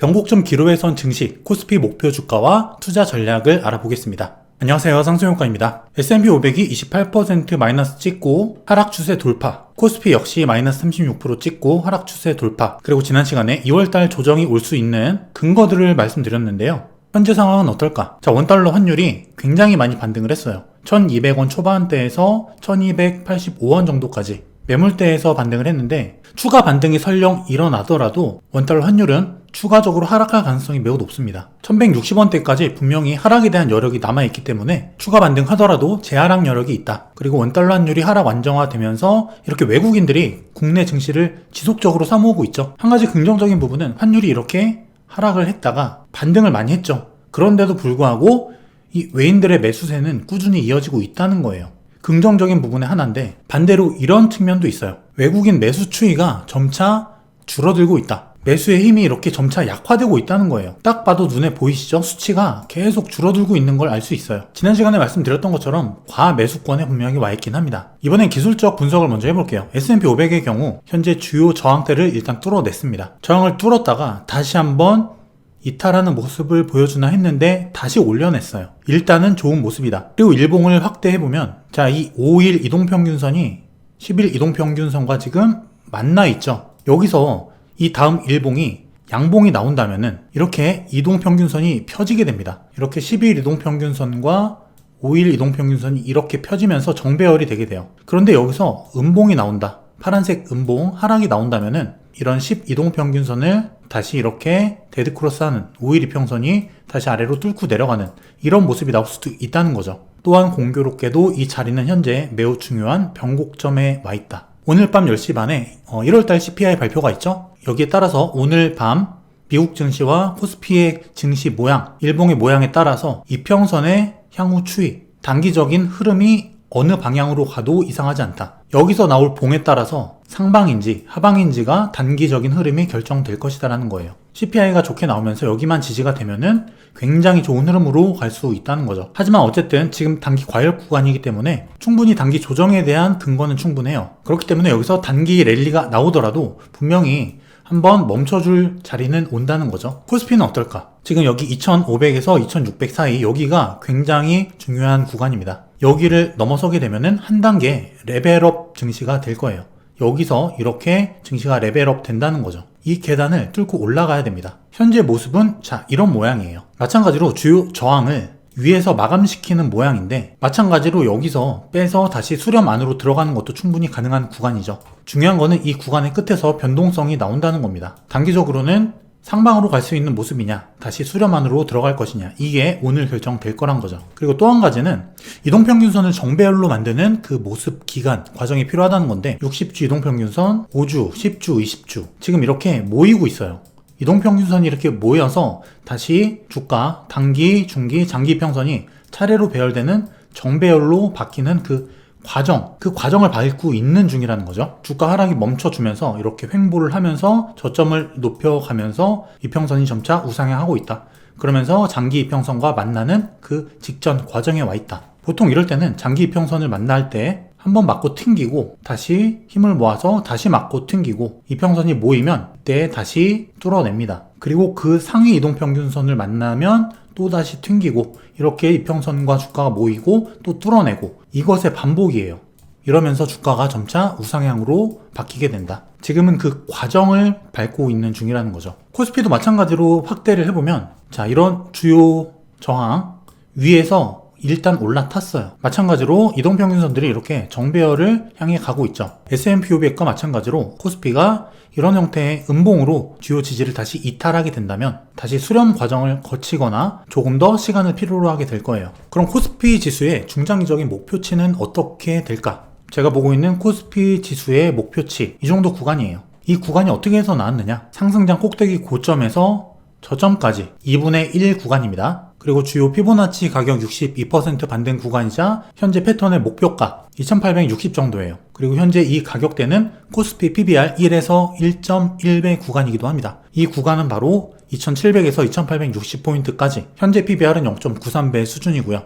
변곡점 기로에선 증시, 코스피 목표 주가와 투자 전략을 알아보겠습니다. 안녕하세요. 상승효과입니다. S&P 500이 28% 마이너스 찍고 하락 추세 돌파. 코스피 역시 마이너스 36% 찍고 하락 추세 돌파. 그리고 지난 시간에 2월달 조정이 올 수 있는 근거들을 말씀드렸는데요. 현재 상황은 어떨까? 자, 원달러 환율이 굉장히 많이 반등을 했어요. 1200원 초반대에서 1285원 정도까지 매물대에서 반등을 했는데 추가 반등이 설령 일어나더라도 원달러 환율은 추가적으로 하락할 가능성이 매우 높습니다. 1160원대까지 분명히 하락에 대한 여력이 남아있기 때문에 추가 반등하더라도 재하락 여력이 있다. 그리고 원달러 환율이 하락 완정화되면서 이렇게 외국인들이 국내 증시를 지속적으로 사모으고 있죠. 한 가지 긍정적인 부분은 환율이 이렇게 하락을 했다가 반등을 많이 했죠. 그런데도 불구하고 이 외인들의 매수세는 꾸준히 이어지고 있다는 거예요. 긍정적인 부분의 하나인데 반대로 이런 측면도 있어요. 외국인 매수 추이가 점차 줄어들고 있다. 매수의 힘이 이렇게 점차 약화되고 있다는 거예요. 딱 봐도 눈에 보이시죠? 수치가 계속 줄어들고 있는 걸 알 수 있어요. 지난 시간에 말씀드렸던 것처럼 과 매수권에 분명히 와 있긴 합니다. 이번엔 기술적 분석을 먼저 해볼게요. S&P 500의 경우 현재 주요 저항대를 일단 뚫어냈습니다. 저항을 뚫었다가 다시 한번 이탈하는 모습을 보여주나 했는데 다시 올려냈어요. 일단은 좋은 모습이다. 그리고 일봉을 확대해보면 자, 이 5일 이동평균선이 10일 이동평균선과 지금 만나 있죠. 여기서 이 다음 일봉이 양봉이 나온다면은 이렇게 이동평균선이 펴지게 됩니다. 이렇게 10일 이동평균선과 5일 이동평균선이 이렇게 펴지면서 정배열이 되게 돼요. 그런데 여기서 음봉이 나온다. 파란색 음봉 하락이 나온다면은 이런 10 이동평균선을 다시 이렇게 데드크로스하는 5일 이평선이 다시 아래로 뚫고 내려가는 이런 모습이 나올 수도 있다는 거죠. 또한 공교롭게도 이 자리는 현재 매우 중요한 변곡점에 와 있다. 오늘 밤 10시 반에 1월달 CPI 발표가 있죠? 여기에 따라서 오늘 밤 미국 증시와 코스피의 증시 모양, 일봉의 모양에 따라서 이평선의 향후 추이, 단기적인 흐름이 어느 방향으로 가도 이상하지 않다. 여기서 나올 봉에 따라서 상방인지 하방인지가 단기적인 흐름이 결정될 것이다라는 거예요. CPI가 좋게 나오면서 여기만 지지가 되면은 굉장히 좋은 흐름으로 갈 수 있다는 거죠. 하지만 어쨌든 지금 단기 과열 구간이기 때문에 충분히 단기 조정에 대한 근거는 충분해요. 그렇기 때문에 여기서 단기 랠리가 나오더라도 분명히 한번 멈춰줄 자리는 온다는 거죠. 코스피는 어떨까? 지금 여기 2500에서 2600 사이 여기가 굉장히 중요한 구간입니다. 여기를 넘어서게 되면은 한 단계 레벨업 증시가 될 거예요. 여기서 이렇게 증시가 레벨업 된다는 거죠. 이 계단을 뚫고 올라가야 됩니다. 현재 모습은 자 이런 모양이에요. 마찬가지로 주요 저항을 위에서 마감시키는 모양인데 마찬가지로 여기서 빼서 다시 수렴 안으로 들어가는 것도 충분히 가능한 구간이죠. 중요한 거는 이 구간의 끝에서 변동성이 나온다는 겁니다. 단기적으로는 상방으로 갈 수 있는 모습이냐, 다시 수렴 안으로 들어갈 것이냐, 이게 오늘 결정될 거란 거죠. 그리고 또 한 가지는 이동평균선을 정배열로 만드는 그 모습 기간, 과정이 필요하다는 건데, 60주 이동평균선, 5주, 10주, 20주, 지금 이렇게 모이고 있어요. 이동평균선이 이렇게 모여서 다시 주가, 단기, 중기, 장기 평선이 차례로 배열되는 정배열로 바뀌는 그 과정, 그 과정을 밟고 있는 중이라는 거죠. 주가 하락이 멈춰주면서 이렇게 횡보를 하면서 저점을 높여가면서 이평선이 점차 우상향하고 있다. 그러면서 장기 이평선과 만나는 그 직전 과정에 와 있다. 보통 이럴 때는 장기 이평선을 만날 때 한번 맞고 튕기고 다시 힘을 모아서 다시 맞고 튕기고 이평선이 모이면 때 다시 뚫어냅니다. 그리고 그 상위 이동평균선을 만나면 또 다시 튕기고 이렇게 이평선과 주가가 모이고 또 뚫어내고 이것의 반복이에요. 이러면서 주가가 점차 우상향으로 바뀌게 된다. 지금은 그 과정을 밟고 있는 중이라는 거죠. 코스피도 마찬가지로 확대를 해보면 자 이런 주요 저항 위에서 일단 올라탔어요. 마찬가지로 이동평균선들이 이렇게 정배열을 향해 가고 있죠. S&P 500과 마찬가지로 코스피가 이런 형태의 음봉으로 주요 지지를 다시 이탈하게 된다면 다시 수렴 과정을 거치거나 조금 더 시간을 필요로 하게 될 거예요. 그럼 코스피 지수의 중장기적인 목표치는 어떻게 될까? 제가 보고 있는 코스피 지수의 목표치 이 정도 구간이에요. 이 구간이 어떻게 해서 나왔느냐? 상승장 꼭대기 고점에서 저점까지 2분의 1 구간입니다. 그리고 주요 피보나치 가격 62% 반등 구간이자 현재 패턴의 목표가 2860 정도예요. 그리고 현재 이 가격대는 코스피 PBR 1에서 1.1배 구간이기도 합니다. 이 구간은 바로 2700에서 2860포인트까지 현재 PBR은 0.93배 수준이고요.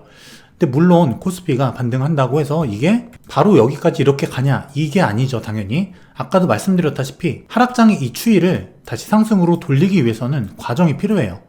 근데 물론 코스피가 반등한다고 해서 이게 바로 여기까지 이렇게 가냐? 이게 아니죠, 당연히. 아까도 말씀드렸다시피 하락장의 이 추이를 다시 상승으로 돌리기 위해서는 과정이 필요해요.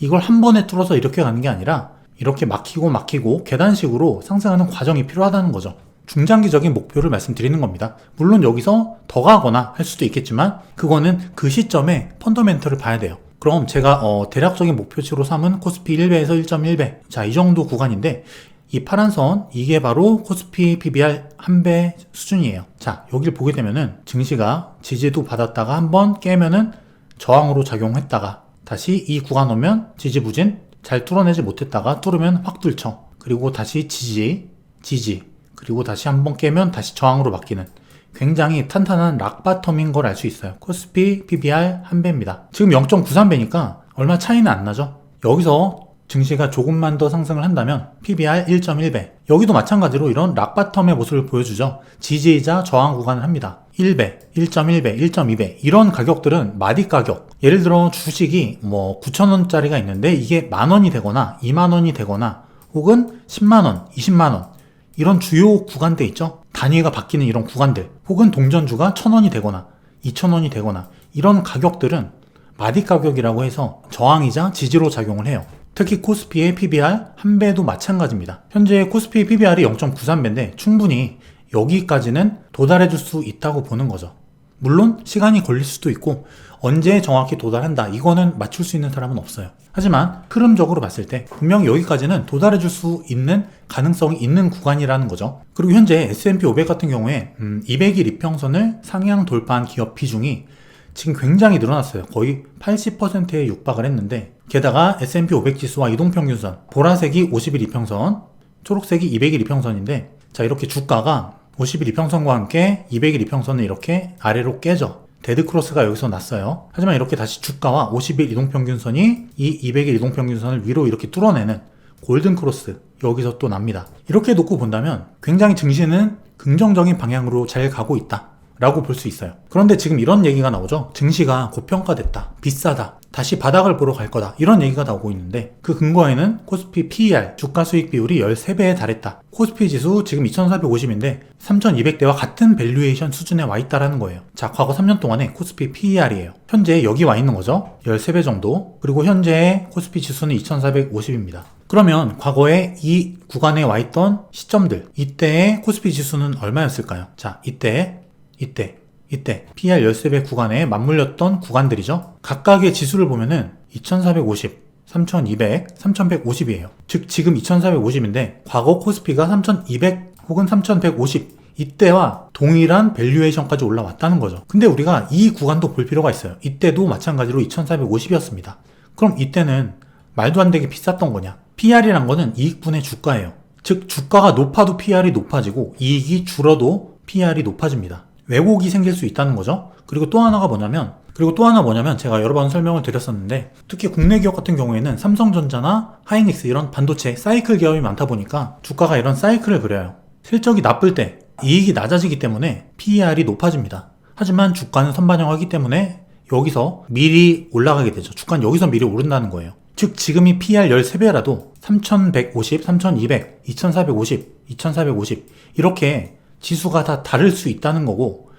이걸 한 번에 뚫어서 이렇게 가는 게 아니라 이렇게 막히고 막히고 계단식으로 상승하는 과정이 필요하다는 거죠. 중장기적인 목표를 말씀드리는 겁니다. 물론 여기서 더 가거나 할 수도 있겠지만 그거는 그 시점에 펀더멘털을 봐야 돼요. 그럼 제가 어, 대략적인 목표치로 삼은 코스피 1배에서 1.1배 자 이 정도 구간인데 이 파란 선 이게 바로 코스피 PBR 한 배 수준이에요. 자 여기를 보게 되면은 증시가 지지도 받았다가 한번 깨면은 저항으로 작용했다가 다시 이 구간 오면 지지부진 잘 뚫어내지 못했다가 뚫으면 확 뚫쳐 그리고 다시 지지 지지 그리고 다시 한번 깨면 다시 저항으로 바뀌는 굉장히 탄탄한 락바텀인 걸 알 수 있어요. 코스피 PBR 한 배입니다. 지금 0.93배니까 얼마 차이는 안 나죠. 여기서 증시가 조금만 더 상승을 한다면 PBR 1.1배. 여기도 마찬가지로 이런 락바텀의 모습을 보여주죠. 지지이자 저항 구간을 합니다. 1배, 1.1배, 1.2배. 이런 가격들은 마디 가격. 예를 들어 주식이 뭐 9천원짜리가 있는데 이게 만원이 되거나 2만원이 되거나 혹은 10만원, 20만원. 이런 주요 구간대 있죠? 단위가 바뀌는 이런 구간들. 혹은 동전주가 1000원이 되거나 2000원이 되거나 이런 가격들은 마디 가격이라고 해서 저항이자 지지로 작용을 해요. 특히 코스피의 PBR 한 배도 마찬가지입니다. 현재 코스피 PBR이 0.93배인데 충분히 여기까지는 도달해 줄 수 있다고 보는 거죠. 물론 시간이 걸릴 수도 있고 언제 정확히 도달한다 이거는 맞출 수 있는 사람은 없어요. 하지만 흐름적으로 봤을 때 분명 여기까지는 도달해 줄 수 있는 가능성이 있는 구간이라는 거죠. 그리고 현재 S&P 500 같은 경우에 음, 200일 이평선을 상향 돌파한 기업 비중이 지금 굉장히 늘어났어요. 거의 80%에 육박을 했는데 게다가 S&P 500 지수와 이동평균선 보라색이 50일 이평선 초록색이 200일 이평선인데 자 이렇게 주가가 50일 이평선과 함께 200일 이평선을 이렇게 아래로 깨져 데드크로스가 여기서 났어요. 하지만 이렇게 다시 주가와 50일 이동평균선이 이 200일 이동평균선을 위로 이렇게 뚫어내는 골든크로스 여기서 또 납니다. 이렇게 놓고 본다면 굉장히 증시는 긍정적인 방향으로 잘 가고 있다. 라고 볼 수 있어요. 그런데 지금 이런 얘기가 나오죠. 증시가 고평가됐다. 비싸다. 다시 바닥을 보러 갈 거다. 이런 얘기가 나오고 있는데 그 근거에는 코스피 PER 주가 수익 비율이 13배에 달했다. 코스피 지수 지금 2450인데 3200대와 같은 밸류에이션 수준에 와 있다라는 거예요. 자, 과거 3년 동안의 코스피 PER이에요. 현재 여기 와 있는 거죠. 13배 정도. 그리고 현재 코스피 지수는 2450입니다. 그러면 과거에 이 구간에 와 있던 시점들 이때의 코스피 지수는 얼마였을까요? 자, 이때 이때, 이때 PR 13배 구간에 맞물렸던 구간들이죠. 각각의 지수를 보면은 2450, 3200, 3150이에요. 즉 지금 2450인데 과거 코스피가 3200 혹은 3150 이때와 동일한 밸류에이션까지 올라왔다는 거죠. 근데 우리가 이 구간도 볼 필요가 있어요. 이때도 마찬가지로 2450이었습니다. 그럼 이때는 말도 안 되게 비쌌던 거냐? PR이란 거는 이익분의 주가예요. 즉 주가가 높아도 PR이 높아지고 이익이 줄어도 PR이 높아집니다. 왜곡이 생길 수 있다는 거죠. 그리고 또 하나가 뭐냐면 그리고 또 하나 뭐냐면 제가 여러 번 설명을 드렸었는데 특히 국내 기업 같은 경우에는 삼성전자나 하이닉스 이런 반도체 사이클 기업이 많다 보니까 주가가 이런 사이클을 그려요. 실적이 나쁠 때 이익이 낮아지기 때문에 PER이 높아집니다. 하지만 주가는 선반영하기 때문에 여기서 미리 올라가게 되죠. 주가는 여기서 미리 오른다는 거예요. 즉 지금이 PER 13배라도 3150, 3200, 2450, 2450 이렇게 지수가 다 다를 수 있다는 거고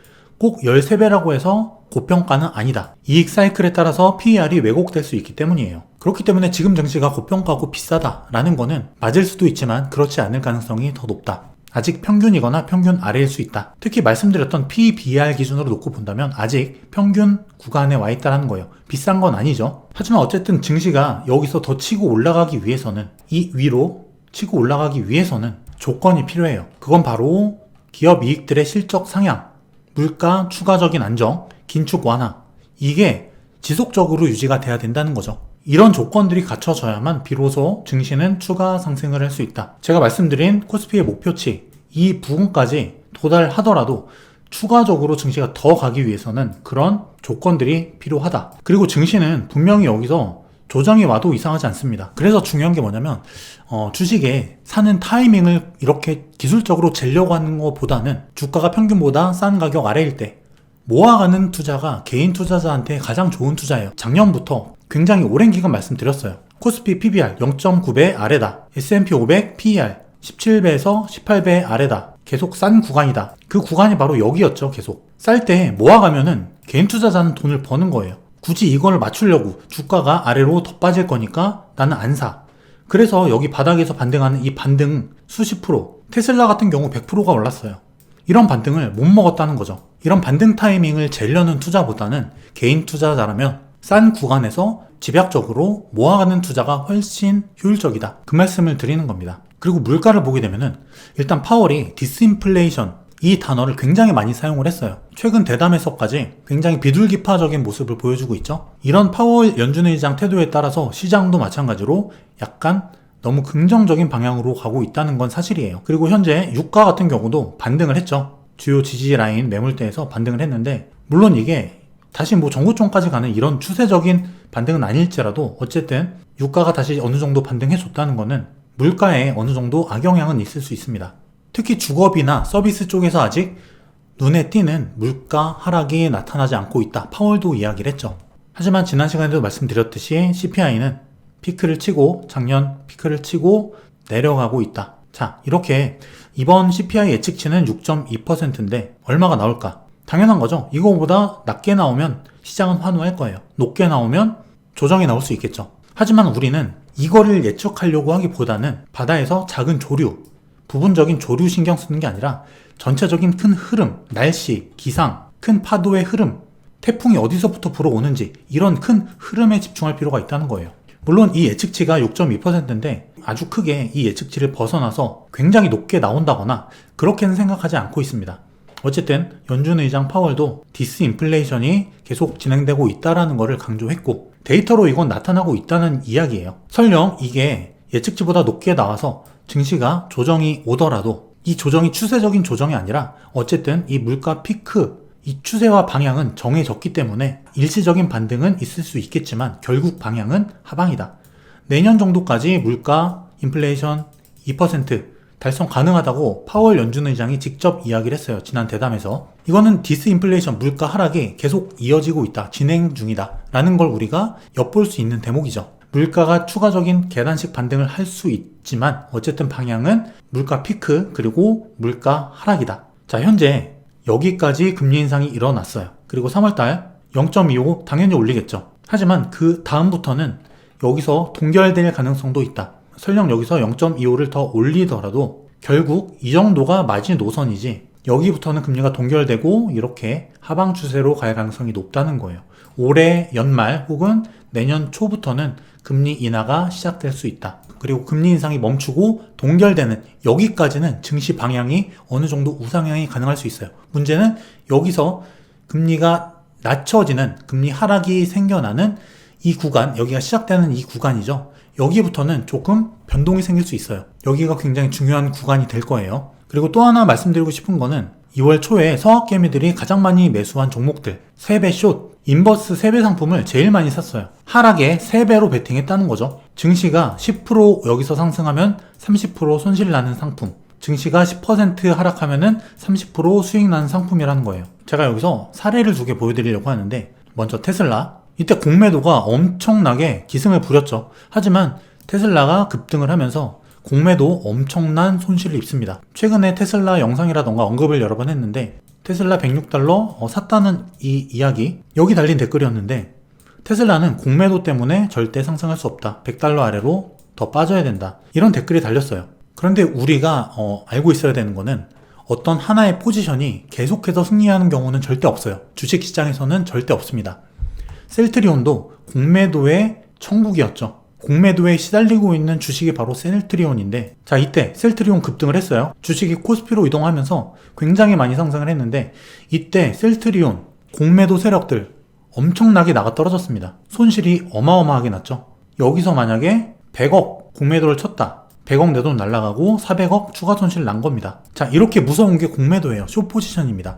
꼭 13배라고 해서 고평가는 아니다. 이익 사이클에 따라서 PER이 왜곡될 수 있기 때문이에요. 그렇기 때문에 지금 증시가 고평가고 비싸다라는 거는 맞을 수도 있지만 그렇지 않을 가능성이 더 높다. 아직 평균이거나 평균 아래일 수 있다. 특히 말씀드렸던 PBR 기준으로 놓고 본다면 아직 평균 구간에 와 있다는 거예요. 비싼 건 아니죠. 하지만 어쨌든 증시가 여기서 더 치고 올라가기 위해서는 이 위로 치고 올라가기 위해서는 조건이 필요해요. 그건 바로 기업 이익들의 실적 상향, 물가 추가적인 안정, 긴축 완화. 이게 지속적으로 유지가 돼야 된다는 거죠. 이런 조건들이 갖춰져야만 비로소 증시는 추가 상승을 할 수 있다. 제가 말씀드린 코스피의 목표치, 이 부분까지 도달하더라도 추가적으로 증시가 더 가기 위해서는 그런 조건들이 필요하다. 그리고 증시는 분명히 여기서 조정이 와도 이상하지 않습니다. 그래서 중요한 게 뭐냐면 어, 주식에 사는 타이밍을 이렇게 기술적으로 재려고 하는 것보다는 주가가 평균보다 싼 가격 아래일 때 모아가는 투자가 개인 투자자한테 가장 좋은 투자예요. 작년부터 굉장히 오랜 기간 말씀드렸어요. 코스피 PBR 0.9배 아래다. S&P 500 PER 17배에서 18배 아래다. 계속 싼 구간이다. 그 구간이 바로 여기였죠, 계속. 쌀 때 모아가면은 개인 투자자는 돈을 버는 거예요. 굳이 이걸 맞추려고 주가가 아래로 더 빠질 거니까 나는 안 사. 그래서 여기 바닥에서 반등하는 이 반등 수십 프로, 테슬라 같은 경우 100%가 올랐어요. 이런 반등을 못 먹었다는 거죠. 이런 반등 타이밍을 재려는 투자보다는 개인 투자자라면 싼 구간에서 집약적으로 모아가는 투자가 훨씬 효율적이다. 그 말씀을 드리는 겁니다. 그리고 물가를 보게 되면은 일단 파월이 디스인플레이션 이 단어를 굉장히 많이 사용을 했어요. 최근 대담에서까지 굉장히 비둘기파적인 모습을 보여주고 있죠. 이런 파월 연준 의장 태도에 따라서 시장도 마찬가지로 약간 너무 긍정적인 방향으로 가고 있다는 건 사실이에요. 그리고 현재 유가 같은 경우도 반등을 했죠. 주요 지지 라인 매물대에서 반등을 했는데 물론 이게 다시 뭐 전고점까지 가는 이런 추세적인 반등은 아닐지라도 어쨌든 유가가 다시 어느 정도 반등해 줬다는 거는 물가에 어느 정도 악영향은 있을 수 있습니다. 특히 주거비나 서비스 쪽에서 아직 눈에 띄는 물가 하락이 나타나지 않고 있다. 파월도 이야기를 했죠. 하지만 지난 시간에도 말씀드렸듯이 CPI는 피크를 치고 작년 피크를 치고 내려가고 있다. 자, 이렇게 이번 CPI 예측치는 6.2%인데 얼마가 나올까? 당연한 거죠. 이거보다 낮게 나오면 시장은 환호할 거예요. 높게 나오면 조정이 나올 수 있겠죠. 하지만 우리는 이거를 예측하려고 하기보다는 바다에서 작은 조류, 부분적인 조류 신경 쓰는 게 아니라 전체적인 큰 흐름, 날씨, 기상, 큰 파도의 흐름, 태풍이 어디서부터 불어오는지 이런 큰 흐름에 집중할 필요가 있다는 거예요. 물론 이 예측치가 6.2%인데 아주 크게 이 예측치를 벗어나서 굉장히 높게 나온다거나 그렇게는 생각하지 않고 있습니다. 어쨌든 연준 의장 파월도 디스 인플레이션이 계속 진행되고 있다라는 것을 강조했고 데이터로 이건 나타나고 있다는 이야기예요. 설령 이게 예측치보다 높게 나와서 증시가 조정이 오더라도 이 조정이 추세적인 조정이 아니라 어쨌든 이 물가 피크 이 추세와 방향은 정해졌기 때문에 일시적인 반등은 있을 수 있겠지만 결국 방향은 하방이다. 내년 정도까지 물가 인플레이션 2% 달성 가능하다고 파월 연준 의장이 직접 이야기를 했어요. 지난 대담에서. 이거는 디스인플레이션 물가 하락이 계속 이어지고 있다. 진행 중이다. 라는 걸 우리가 엿볼 수 있는 대목이죠. 물가가 추가적인 계단식 반등을 할 수 있지만 어쨌든 방향은 물가 피크 그리고 물가 하락이다. 자, 현재 여기까지 금리 인상이 일어났어요. 그리고 3월달 0.25 당연히 올리겠죠. 하지만 그 다음부터는 여기서 동결될 가능성도 있다. 설령 여기서 0.25를 더 올리더라도 결국 이 정도가 마지노선이지 여기부터는 금리가 동결되고 이렇게 하방 추세로 갈 가능성이 높다는 거예요. 올해 연말 혹은 내년 초부터는 금리 인하가 시작될 수 있다. 그리고 금리 인상이 멈추고 동결되는 여기까지는 증시 방향이 어느 정도 우상향이 가능할 수 있어요. 문제는 여기서 금리가 낮춰지는 금리 하락이 생겨나는 이 구간, 여기가 시작되는 이 구간이죠. 여기부터는 조금 변동이 생길 수 있어요. 여기가 굉장히 중요한 구간이 될 거예요. 그리고 또 하나 말씀드리고 싶은 거는 2월 초에 서학개미들이 가장 많이 매수한 종목들 3배 숏, 인버스 3배 상품을 제일 많이 샀어요. 하락에 3배로 베팅했다는 거죠. 증시가 10% 여기서 상승하면 30% 손실 나는 상품. 증시가 10% 하락하면은 30% 수익 나는 상품이라는 거예요. 제가 여기서 사례를 두 개 보여드리려고 하는데 먼저 테슬라. 이때 공매도가 엄청나게 기승을 부렸죠. 하지만 테슬라가 급등을 하면서 공매도 엄청난 손실을 입습니다. 최근에 테슬라 영상이라던가 언급을 여러 번 했는데 테슬라 106달러 어, 샀다는 이 이야기 여기 달린 댓글이었는데 테슬라는 공매도 때문에 절대 상승할 수 없다. 100달러 아래로 더 빠져야 된다. 이런 댓글이 달렸어요. 그런데 우리가 어, 알고 있어야 되는 거는 어떤 하나의 포지션이 계속해서 승리하는 경우는 절대 없어요. 주식시장에서는 절대 없습니다. 셀트리온도 공매도의 천국이었죠. 공매도에 시달리고 있는 주식이 바로 셀트리온인데 자 이때 셀트리온 급등을 했어요. 주식이 코스피로 이동하면서 굉장히 많이 상승을 했는데 이때 셀트리온 공매도 세력들 엄청나게 나가 떨어졌습니다. 손실이 어마어마하게 났죠. 여기서 만약에 100억 공매도를 쳤다. 100억 내 돈 날라가고 400억 추가 손실 난 겁니다. 자 이렇게 무서운 게 공매도예요. 쇼 포지션입니다.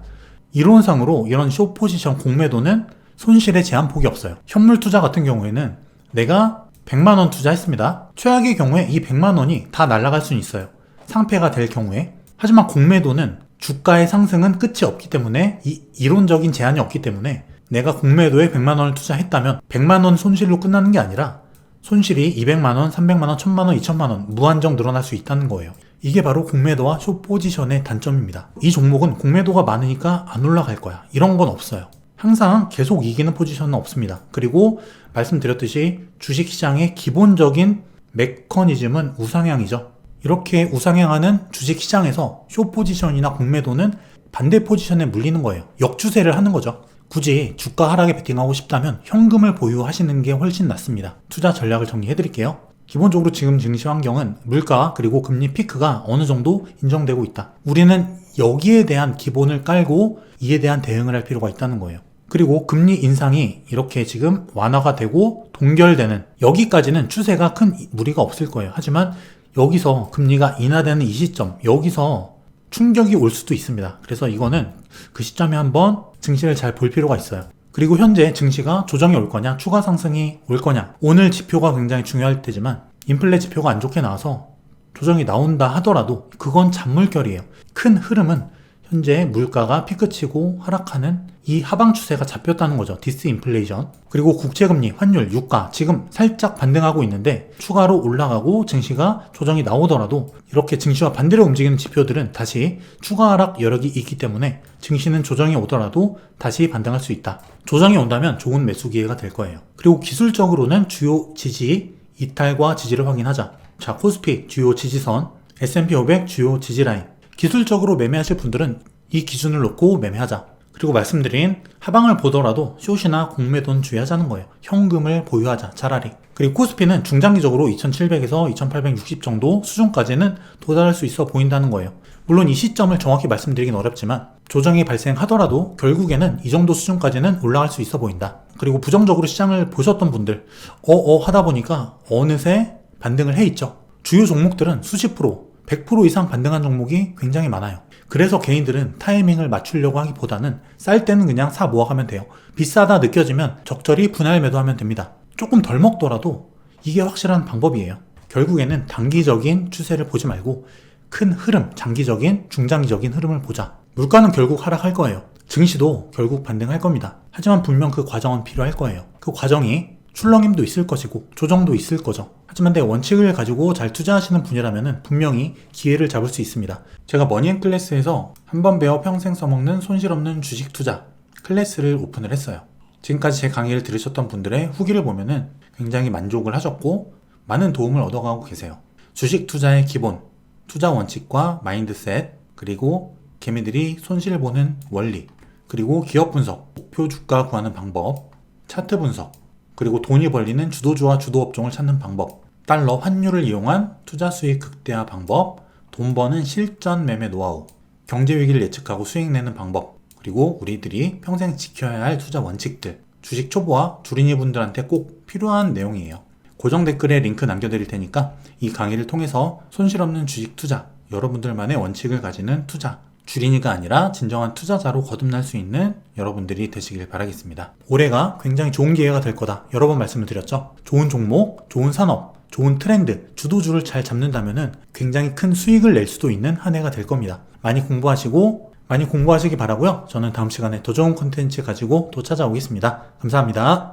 이론상으로 이런 쇼 포지션 공매도는 손실의 제한폭이 없어요. 현물 투자 같은 경우에는 내가 100만 원 투자했습니다. 최악의 경우에 이 100만 원이 다 날아갈 수는 있어요. 상패가 될 경우에. 하지만 공매도는 주가의 상승은 끝이 없기 때문에 이 이론적인 제한이 없기 때문에 내가 공매도에 100만 원을 투자했다면 100만 원 손실로 끝나는 게 아니라 손실이 200만원, 300만원, 1000만원, 2000만원 무한정 늘어날 수 있다는 거예요. 이게 바로 공매도와 숏 포지션의 단점입니다. 이 종목은 공매도가 많으니까 안 올라갈 거야. 이런 건 없어요. 항상 계속 이기는 포지션은 없습니다. 그리고 말씀드렸듯이 주식시장의 기본적인 메커니즘은 우상향이죠. 이렇게 우상향하는 주식시장에서 숏 포지션이나 공매도는 반대 포지션에 물리는 거예요. 역추세를 하는 거죠. 굳이 주가 하락에 베팅하고 싶다면 현금을 보유하시는 게 훨씬 낫습니다. 투자 전략을 정리해 드릴게요. 기본적으로 지금 증시 환경은 물가 그리고 금리 피크가 어느 정도 인정되고 있다. 우리는 여기에 대한 기본을 깔고 이에 대한 대응을 할 필요가 있다는 거예요. 그리고 금리 인상이 이렇게 지금 완화가 되고 동결되는 여기까지는 추세가 큰 무리가 없을 거예요. 하지만 여기서 금리가 인하되는 이 시점, 여기서 충격이 올 수도 있습니다. 그래서 이거는 그 시점에 한번 증시를 잘 볼 필요가 있어요. 그리고 현재 증시가 조정이 올 거냐, 추가 상승이 올 거냐. 오늘 지표가 굉장히 중요할 테지만 인플레 지표가 안 좋게 나와서 조정이 나온다 하더라도 그건 잔물결이에요. 큰 흐름은 현재 물가가 피크치고 하락하는 이 하방 추세가 잡혔다는 거죠. 디스인플레이션. 그리고 국채금리, 환율, 유가 지금 살짝 반등하고 있는데 추가로 올라가고 증시가 조정이 나오더라도 이렇게 증시와 반대로 움직이는 지표들은 다시 추가 하락 여력이 있기 때문에 증시는 조정이 오더라도 다시 반등할 수 있다. 조정이 온다면 좋은 매수 기회가 될 거예요. 그리고 기술적으로는 주요 지지, 이탈과 지지를 확인하자. 자, 코스피 주요 지지선, S&P 500 주요 지지라인. 기술적으로 매매하실 분들은 이 기준을 놓고 매매하자. 그리고 말씀드린 하방을 보더라도 숏이나 공매도는 주의하자는 거예요. 현금을 보유하자 차라리. 그리고 코스피는 중장기적으로 2700에서 2860 정도 수준까지는 도달할 수 있어 보인다는 거예요. 물론 이 시점을 정확히 말씀드리긴 어렵지만 조정이 발생하더라도 결국에는 이 정도 수준까지는 올라갈 수 있어 보인다. 그리고 부정적으로 시장을 보셨던 분들 어어 하다 보니까 어느새 반등을 해 있죠. 주요 종목들은 수십 프로, 100% 이상 반등한 종목이 굉장히 많아요. 그래서 개인들은 타이밍을 맞추려고 하기보다는 쌀 때는 그냥 사 모아가면 돼요. 비싸다 느껴지면 적절히 분할 매도하면 됩니다. 조금 덜 먹더라도 이게 확실한 방법이에요. 결국에는 단기적인 추세를 보지 말고 큰 흐름, 장기적인, 중장기적인 흐름을 보자. 물가는 결국 하락할 거예요. 증시도 결국 반등할 겁니다. 하지만 분명 그 과정은 필요할 거예요. 그 과정이 출렁임도 있을 것이고 조정도 있을 거죠. 하지만 내 원칙을 가지고 잘 투자하시는 분이라면 분명히 기회를 잡을 수 있습니다. 제가 머니앤 클래스에서 한 번 배워 평생 써먹는 손실 없는 주식 투자 클래스를 오픈을 했어요. 지금까지 제 강의를 들으셨던 분들의 후기를 보면은 굉장히 만족을 하셨고 많은 도움을 얻어가고 계세요. 주식 투자의 기본, 투자 원칙과 마인드셋, 그리고 개미들이 손실 보는 원리, 그리고 기업 분석, 목표 주가 구하는 방법, 차트 분석, 그리고 돈이 벌리는 주도주와 주도 업종을 찾는 방법, 달러 환율을 이용한 투자 수익 극대화 방법, 돈 버는 실전 매매 노하우, 경제 위기를 예측하고 수익 내는 방법, 그리고 우리들이 평생 지켜야 할 투자 원칙들, 주식 초보와 주린이 분들한테 꼭 필요한 내용이에요. 고정 댓글에 링크 남겨드릴 테니까 이 강의를 통해서 손실 없는 주식 투자, 여러분들만의 원칙을 가지는 투자, 주린이가 아니라 진정한 투자자로 거듭날 수 있는 여러분들이 되시길 바라겠습니다. 올해가 굉장히 좋은 기회가 될 거다. 여러 번 말씀을 드렸죠. 좋은 종목, 좋은 산업, 좋은 트렌드, 주도주를 잘 잡는다면 굉장히 큰 수익을 낼 수도 있는 한 해가 될 겁니다. 많이 공부하시고 많이 공부하시기 바라고요. 저는 다음 시간에 더 좋은 컨텐츠 가지고 또 찾아오겠습니다. 감사합니다.